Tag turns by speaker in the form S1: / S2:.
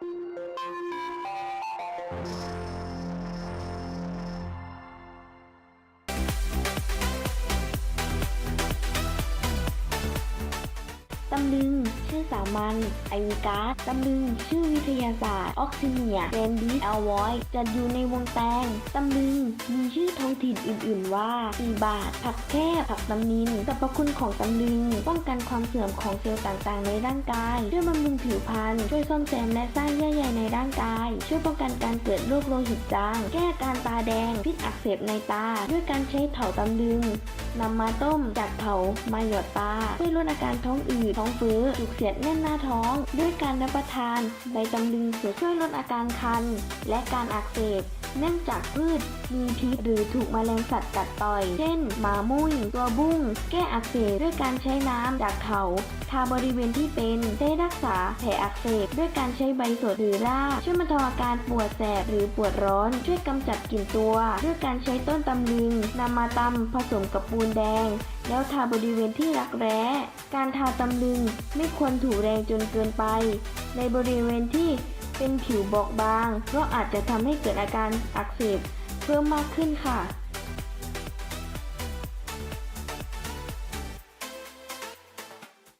S1: ตำลึง ชื่อสามัญไอวิกาตำลึง ชื่อวิทยาศาสตร์ ออกซิเนียเรนดิสแอลวอยจัดอยู่ในวงแตง องถิ่นอื่น ๆ ว่าปีบาทผักแคบผักตำนินสรรพคุณของตำลึง ป้องกันความเสื่อมของเซลล์ต่างๆ ในร่างกาย ช่วยบำรุงผิวพรรณ ช่วยซ่อมแซมและสร้างเยื่อใยในร่างกาย ช่วยป้องกันการเกิดโรคโลหิตจาง แก้อาการตาแดง พิษอักเสบในตา ด้วยการใช้เถาตำลึงนำมาต้มจากเถามาหยดตาช่วยลดอาการท้องอืดท้องเฟ้อจุกเสียดแน่นหน้าท้อง ด้วยการรับประทานใบตำลึงจะช่วยลดอาการคัน และการอักเสบ เนื่องจากพืชมีพิษหรือถูกแมลงสัตว์กัดต่อย เช่น หมามุ้ย ตัวบุ้ง แก้อักเสบด้วยการใช้น้ำจากเถาทาบริเวณที่เป็นได้รักษาแผลอักเสบด้วยการใช้ใบสดหรือรากช่วยบรรเทาอาการปวดแสบหรือปวดร้อน ช่วยกำจัดกลิ่นตัว ด้วยการใช้ต้นตำลึงนำมาตำผสมกับปูนแดง แล้วทาบริเวณที่รักแร้ การทาตำลึงไม่ควรถูแรงจนเกินไป ในบริเวณที่ เป็นผิวบอบบางก็อาจจะทำให้เกิดอาการอักเสบเพิ่มมากขึ้นค่ะ